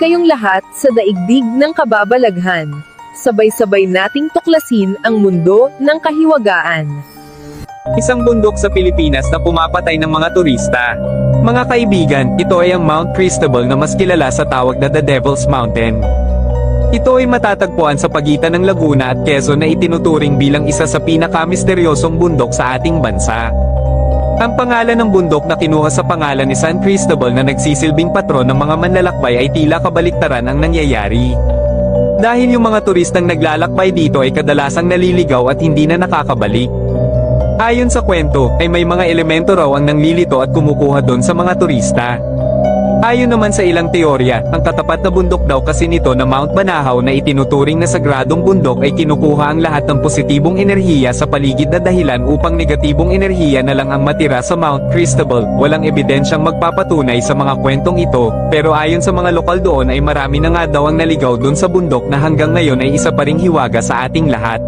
kayong lahat sa daigdig ng kababalaghan. Sabay-sabay nating tuklasin ang mundo ng kahiwagaan. Isang bundok sa Pilipinas na pumapatay ng mga turista. Mga kaibigan, ito ay ang Mount Cristobal na mas kilala sa tawag na The Devil's Mountain. Ito ay matatagpuan sa pagitan ng Laguna at Quezon na itinuturing bilang isa sa pinakamisteryosong bundok sa ating bansa. Ang pangalan ng bundok na kinuha sa pangalan ni San Cristobal na nagsisilbing patron ng mga manlalakbay ay tila kabaliktaran ang nangyayari. Dahil yung mga turistang naglalakbay dito ay kadalasang naliligaw at hindi na nakakabalik. Ayon sa kwento, ay may mga elemento raw ang nanglilito at kumukuha doon sa mga turista. Ayon naman sa ilang teorya, ang katapat na bundok daw kasi nito na Mount Banahaw na itinuturing na sagradong bundok ay kinukuha ang lahat ng positibong enerhiya sa paligid na dahilan upang negatibong enerhiya na lang ang matira sa Mount Cristobal. Walang ebidensyang magpapatunay sa mga kwentong ito, pero ayon sa mga lokal doon ay marami na nga daw ang naligaw doon sa bundok na hanggang ngayon ay isa pa ring hiwaga sa ating lahat.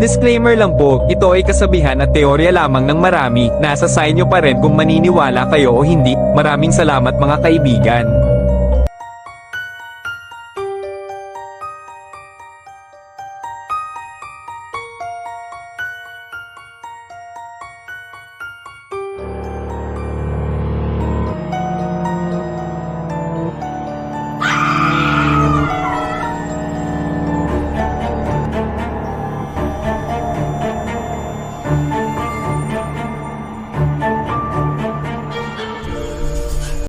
Disclaimer lang po, ito ay kasabihan at teorya lamang ng marami, nasa sa inyo pa rin kung maniniwala kayo o hindi, maraming salamat mga kaibigan.